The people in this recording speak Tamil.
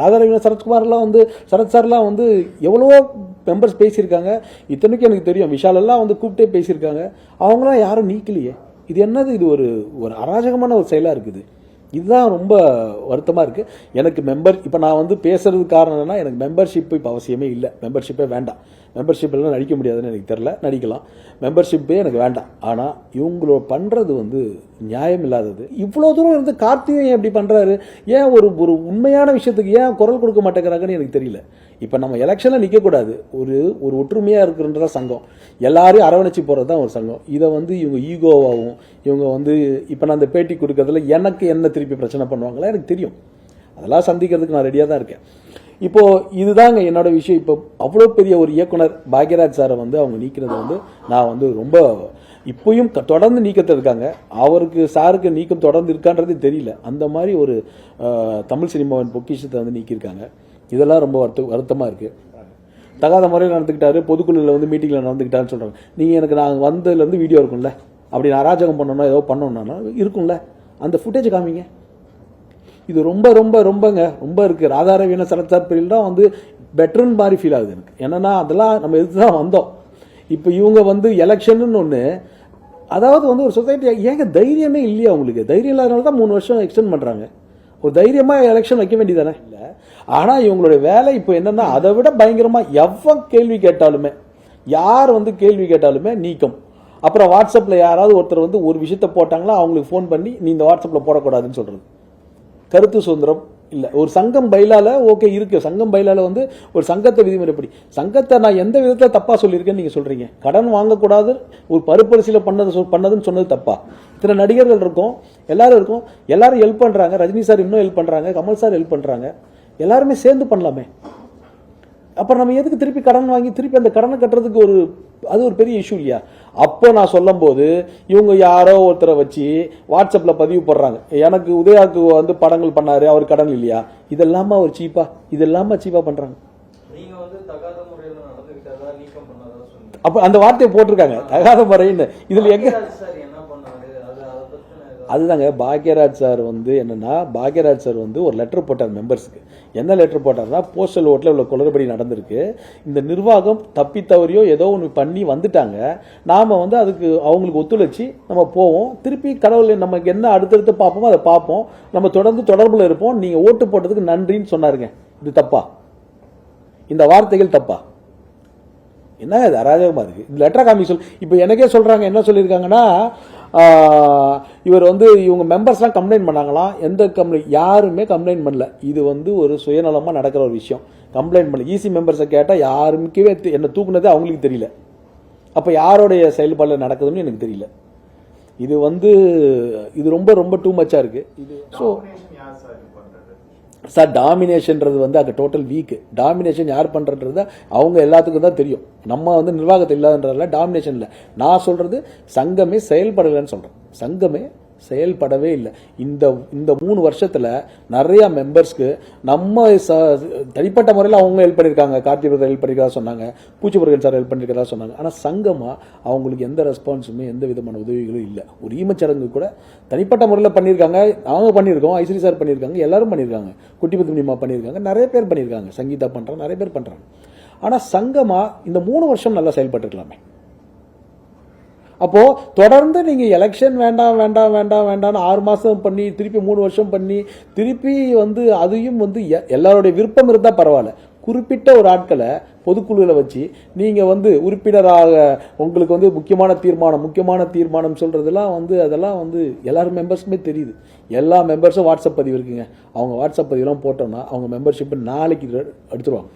ராதாரவின சரத்குமார்லாம் வந்து சரத் சார்லாம் வந்து எவ்வளவோ மெம்பர்ஸ் பேசியிருக்காங்க. இத்தனைக்கும் எனக்கு தெரியும். விஷாலெல்லாம் வந்து கூப்பிட்டே பேசியிருக்காங்க. அவங்களாம் யாரும் நீக்கலையே. இது என்னது? இது ஒரு ஒரு அராஜகமான ஒரு செயலாக இருக்குது. இதுதான் ரொம்ப வருத்தமாக இருக்குது எனக்கு மெம்பர் இப்போ நான் வந்து பேசுறது காரணம் என்னன்னா எனக்கு மெம்பர்ஷிப் இப்போ அவசியமே இல்லை. மெம்பர்ஷிப்பே வேண்டாம். மெம்பர்ஷிப்பெல்லாம் நடிக்க முடியாதுன்னு எனக்கு தெரில நடிக்கலாம். மெம்பர்ஷிப்பே எனக்கு வேண்டாம். ஆனால் இவங்களோட பண்ணுறது வந்து நியாயம் இல்லாதது. இவ்வளோ தூரம் இருந்து கார்த்திகேயன் எப்படி பண்ணுறாரு ஏன் ஒரு ஒரு உண்மையான விஷயத்துக்கு ஏன் குரல் கொடுக்க மாட்டேங்கிறாங்கன்னு எனக்கு தெரியல. இப்போ நம்ம எலெக்ஷனில் நிற்கக்கூடாது ஒரு ஒரு ஒற்றுமையாக இருக்கிறன்ற சங்கம். எல்லாரையும் அரவணைச்சு போகிறது தான் ஒரு சங்கம். இதை வந்து இவங்க ஈகோவாகவும் இவங்க வந்து இப்போ நான் அந்த பேட்டி கொடுக்கறதுல எனக்கு என்ன திருப்பி பிரச்சனை பண்ணுவாங்களா? எனக்கு தெரியும். அதெல்லாம் சந்திக்கிறதுக்கு நான் ரெடியாக தான் இருக்கேன். இப்போது இதுதாங்க என்னோட விஷயம். இப்போ அவ்வளோ பெரிய ஒரு இயக்குனர் பாக்யராஜ் சாரை வந்து அவங்க நீக்கிறது வந்து நான் வந்து ரொம்ப இப்பயும் தொடர்ந்து நீக்கத்தில் இருக்காங்க. அவருக்கு சாருக்கு நீக்கம் தொடர்ந்து இருக்கான்றது தெரியல. அந்த மாதிரி ஒரு தமிழ் சினிமாவின் பொக்கிஷத்தை வந்து நீக்கியிருக்காங்க. இதெல்லாம் ரொம்ப வருத்த வருத்தமாக இருக்குது தகாத முறையில் நடந்துக்கிட்டாரு பொதுக்குழுவில் வந்து மீட்டிங்கில் நடந்துக்கிட்டாருன்னு சொல்கிறாங்க நீங்கள் எனக்கு நாங்கள் வந்ததுலேருந்து வீடியோ இருக்கும்ல. அப்படி நான் அராஜகம் பண்ணணும் ஏதோ பண்ணணும்னா இருக்கும்ல. அந்த ஃபுட்டேஜ் காமிங்க. இது ரொம்ப ரொம்ப ரொம்பங்க. ரொம்ப இருக்குது ராதாரவீன சரத்சார் பிரியில் தான் வந்து பெட்டர்னு மாதிரி ஃபீல் ஆகுது எனக்கு. என்னென்னா அதெல்லாம் நம்ம எதிர்த்து தான் வந்தோம். இப்போ இவங்க வந்து எலெக்ஷனுன்னு ஒன்று அதாவது வந்து ஒரு சொசைட்டி ஏங்க தைரியமே இல்லையா உங்களுக்கு? தைரியம் இல்லாதனால தான் மூணு வருஷம் எக்ஸ்டெண்ட் பண்ணுறாங்க ஒரு தைரியமாக எலெக்ஷன் வைக்க வேண்டியதானே ஆனால் இவங்களுடைய வேலை இப்போ என்னன்னா அதை விட பயங்கரமாக எவ்வளோ கேள்வி கேட்டாலுமே யார் வந்து கேள்வி கேட்டாலுமே நீக்கம். அப்புறம் வாட்ஸ்அப்பில் யாராவது ஒருத்தர் வந்து ஒரு விஷயத்த போட்டாங்களா அவங்களுக்கு ஃபோன் பண்ணி நீ இந்த வாட்ஸ்அப்பில் போடக்கூடாதுன்னு சொல்கிறது கருத்து சுதந்திரம் இல்லை. ஒரு சங்கம் பயிலால ஓகே இருக்கு. சங்கம் பயிலால வந்து ஒரு சங்கத்தை விதிமுறைப்படி சங்கத்தை நான் எந்த விதத்தில் தப்பாக சொல்லியிருக்கேன்னு நீங்கள் சொல்கிறீங்க கடன் வாங்கக்கூடாது ஒரு பருப்பரிசியில் பண்ணது பண்ணதுன்னு சொன்னது தப்பா? இத்தனை நடிகர்கள் இருக்கும் எல்லாரும் இருக்கும் எல்லாரும் ஹெல்ப் பண்ணுறாங்க ரஜினி சார் இன்னும் ஹெல்ப் பண்ணுறாங்க கமல் சார் ஹெல்ப் பண்ணுறாங்க எல்லாருமே சேர்ந்து பண்ணலாமே. அப்புறம் நம்ம எதுக்கு திருப்பி கடன் வாங்கி திருப்பி அந்த கடனை கட்டுறதுக்கு ஒரு அது ஒரு பெரிய இஷ்யூ இல்லையா? அப்போ நான் சொல்லும்போது இவங்க யாரோ ஒருத்தரை வச்சு வாட்ஸ்அப்பில் பதிவு போடுறாங்க. எனக்கு உதயாவுக்கு வந்து படங்கள் பண்ணாரு அவர் கடன் இல்லையா? இதெல்லாம அவர் சீப்பா? இதெல்லாம சீப்பா பண்றாங்க? நீங்க வந்து தகாத முறையில நடந்துகிட்டதா நீக்கம் பண்ணதா சொன்னீங்க. அப்போ அந்த வார்த்தையை போட்டிருக்காங்க. தகாத முறைன்னு. இதுல எங்க அதுதாங்க பாக்யராஜ் சார் வந்து என்னன்னா பாக்யராஜ் சார் வந்து ஒரு லெட்டர் போட்டார் மெம்பர்ஸ்க்கு என்ன லெட்டர் போட்டார்னா போஸ்டல் ஓட்டில் இவ்வளோ குளறுபடி நடந்திருக்கு. இந்த நிர்வாகம் தப்பி தவறியோ ஏதோ ஒன்று பண்ணி வந்துட்டாங்க. நாம் வந்து அதுக்கு அவங்களுக்கு ஒத்துழைச்சி நம்ம போவோம். திருப்பி கடவுள் நமக்கு என்ன அடுத்தடுத்து பார்ப்போமோ அதை பார்ப்போம். நம்ம தொடர்ந்து தொடர்பில் இருப்போம். நீங்கள் ஓட்டு போட்டதுக்கு நன்றின்னு சொன்னாருங்க. இது தப்பா? இந்த வார்த்தைகள் தப்பா? என்ன இது அராஜகமாக இருக்குது இந்த லெட்டர் காமி சொல் இப்போ எனக்கே சொல்கிறாங்க என்ன சொல்லியிருக்காங்கன்னா இவர் வந்து இவங்க மெம்பர்ஸ்லாம் கம்ப்ளைண்ட் பண்ணாங்களாம் எந்த கம்ப்ளைண்ட் யாருமே கம்ப்ளைண்ட் பண்ணல. இது வந்து ஒரு சுயநலமாக நடக்கிற ஒரு விஷயம். கம்ப்ளைண்ட் பண்ணல. ஈசி மெம்பர்ஸை கேட்டால் யாருக்குமே தெ- என்ன தூக்குனதே அவங்களுக்கு தெரியல. அப்போ யாருடைய செயல்பாடில் நடக்குதுன்னு எனக்கு தெரியல. இது வந்து இது ரொம்ப ரொம்ப டூ மச்சாக இருக்குது இது ஸோ சார் டாமினேஷன்றது வந்து அங்கே டோட்டல் வீக்கு டாமினேஷன் யார் பண்ணுறன்றது அவங்க எல்லாத்துக்கும் தான் தெரியும். நம்ம வந்து நிர்வாகத்தில் இல்லாதன்றதுல டாமினேஷன் இல்லை. நான் சொல்கிறது சங்கமே செயல்படலைன்னு சொல்கிறேன் சங்கமே செயல்படவே இல்லை. இந்த இந்த மூணு வருஷத்தில் நிறையா மெம்பர்ஸ்க்கு நம்ம ச தனிப்பட்ட முறையில் அவங்க ஹெல்ப் பண்ணியிருக்காங்க கார்த்தி பிரதர் ஹெல்ப் பண்ணியிருக்கா சொன்னாங்க. பூச்சிமுருகன் சார் ஹெல்ப் பண்ணியிருக்கிறதா சொன்னாங்க. ஆனால் சங்கமாக அவங்களுக்கு எந்த ரெஸ்பான்ஸுமே எந்த விதமான உதவிகளும் இல்லை. ஒரு ஈமச்சடங்கு கூட தனிப்பட்ட முறையில் பண்ணியிருக்காங்க அவங்க பண்ணியிருக்கோம் ஐஸ்வரி சார் பண்ணியிருக்காங்க எல்லாரும் பண்ணியிருக்காங்க குட்டி பத்துமணிமா பண்ணியிருக்காங்க நிறைய பேர் பண்ணியிருக்காங்க சங்கீதா பண்ணுறாங்க நிறைய பேர் பண்ணுறாங்க ஆனால் சங்கமாக இந்த மூணு வருஷம் நல்லா செயல்பட்டுருக்கலாமே. அப்போது தொடர்ந்து நீங்கள் எலெக்ஷன் வேண்டாம் வேண்டாம் வேண்டாம் வேண்டாம்னு ஆறு மாதம் பண்ணி திருப்பி மூணு வருஷம் பண்ணி திருப்பி வந்து அதையும் வந்து எ- எல்லாருடைய விருப்பம் இருந்தால் பரவாயில்ல. குறிப்பிட்ட ஒரு ஆட்களை பொதுக்குழுவில் வச்சு நீங்கள் வந்து உறுப்பினராக உங்களுக்கு வந்து முக்கியமான தீர்மானம் முக்கியமான தீர்மானம் சொல்கிறதெல்லாம் வந்து அதெல்லாம் வந்து எல்லாரும் மெம்பர்ஸுமே தெரியுது. எல்லா மெம்பர்ஸும் வாட்ஸ்அப் பதிவு இருக்குங்க. அவங்க வாட்ஸ்அப் பதிவுலாம் போட்டோம்னா அவங்க மெம்பர்ஷிப் நாளைக்கு எடுத்துருவாங்க.